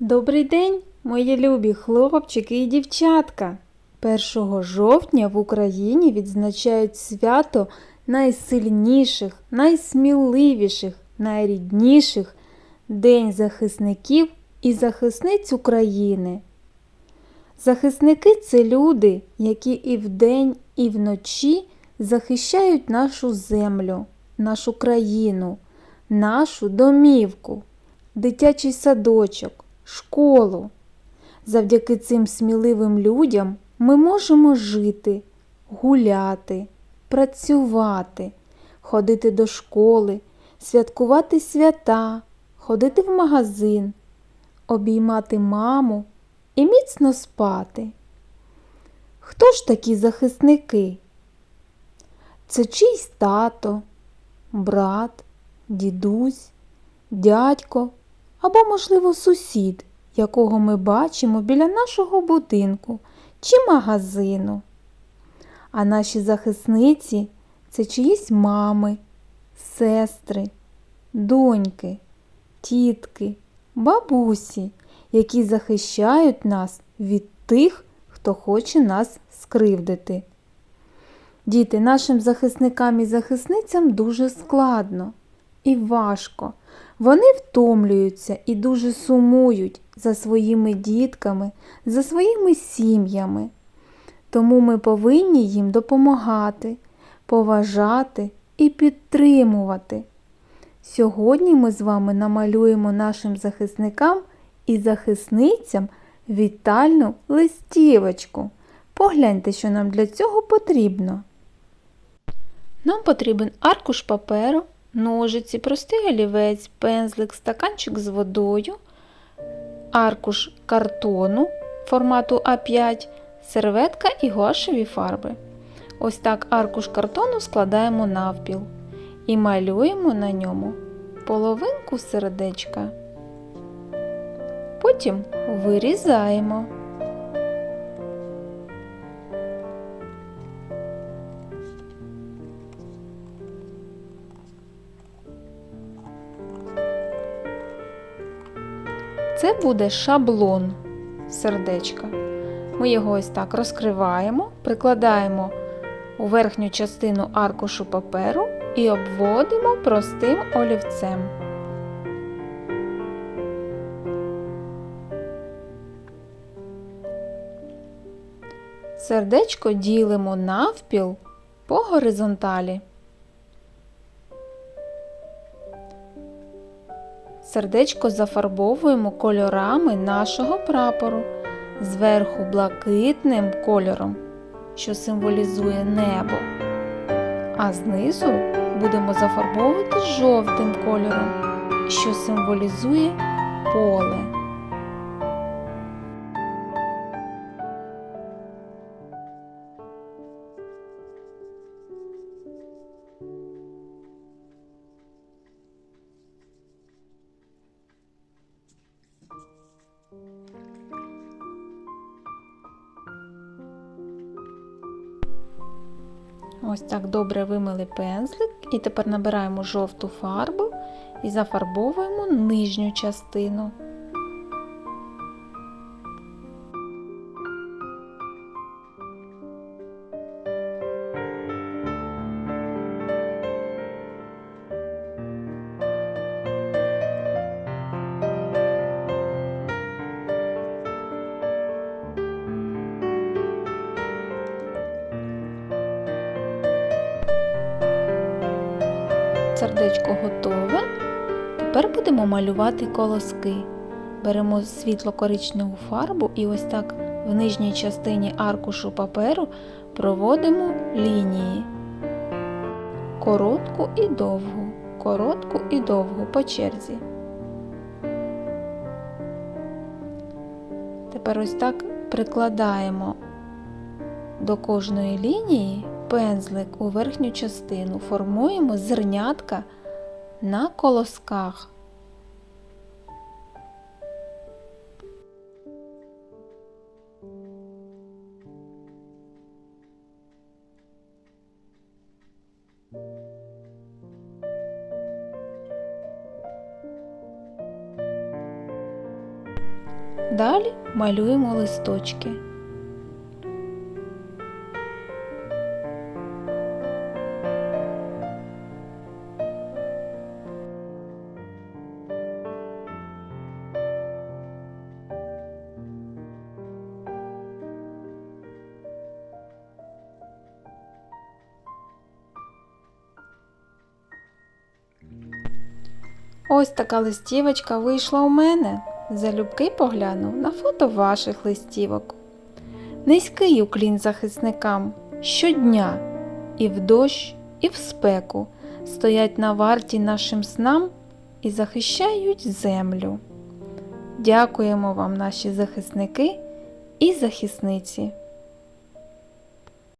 Добрий день, мої любі хлопчики і дівчатка. 1 жовтня в Україні відзначають свято найсильніших, найсміливіших, найрідніших День захисників і захисниць України. Захисники це люди, які і вдень, і вночі захищають нашу землю, нашу країну, нашу домівку, дитячий садочок, школу. Завдяки цим сміливим людям ми можемо жити, гуляти, працювати, ходити до школи, святкувати свята, ходити в магазин, обіймати маму і міцно спати. Хто ж такі захисники? Це чийсь тато, брат, дідусь, дядько або, можливо, сусід, якого ми бачимо біля нашого будинку чи магазину. А наші захисниці це чиїсь мами, сестри, доньки, тітки, бабусі, які захищають нас від тих, хто хоче нас скривдити. Діти, нашим захисникам і захисницям дуже складно і важко. Вони втомлюються і дуже сумують за своїми дітками, за своїми сім'ями. Тому ми повинні їм допомагати, поважати і підтримувати. Сьогодні ми з вами намалюємо нашим захисникам і захисницям вітальну листівочку. Погляньте, що нам для цього потрібно. Нам потрібен аркуш паперу, ножиці, простий олівець, пензлик, стаканчик з водою, аркуш картону формату А5, серветка і гуашеві фарби. Ось так аркуш картону складаємо навпіл і малюємо на ньому половинку сердечка. Потім вирізаємо. Це буде шаблон сердечка. Ми його ось так розкриваємо, прикладаємо у верхню частину аркушу паперу і обводимо простим олівцем. Сердечко ділимо навпіл по горизонталі. Сердечко зафарбовуємо кольорами нашого прапору, зверху блакитним кольором, що символізує небо, а знизу будемо зафарбовувати жовтим кольором, що символізує поле. Ось так добре вимили пензлик і тепер набираємо жовту фарбу і зафарбовуємо нижню частину. Сердечко готове. Тепер будемо малювати колоски. Беремо світло-коричневу фарбу і ось так в нижній частині аркушу паперу проводимо лінії. Коротку і довгу, коротку і довгу по черзі. Тепер ось так прикладаємо до кожної лінії пензлик у верхню частину, формуємо зернятка на колосках. Далі малюємо листочки. Ось така листівочка вийшла у мене. Залюбки погляну на фото ваших листівок. Низький уклін захисникам щодня і в дощ, і в спеку стоять на варті нашим снам і захищають землю. Дякуємо вам, наші захисники і захисниці.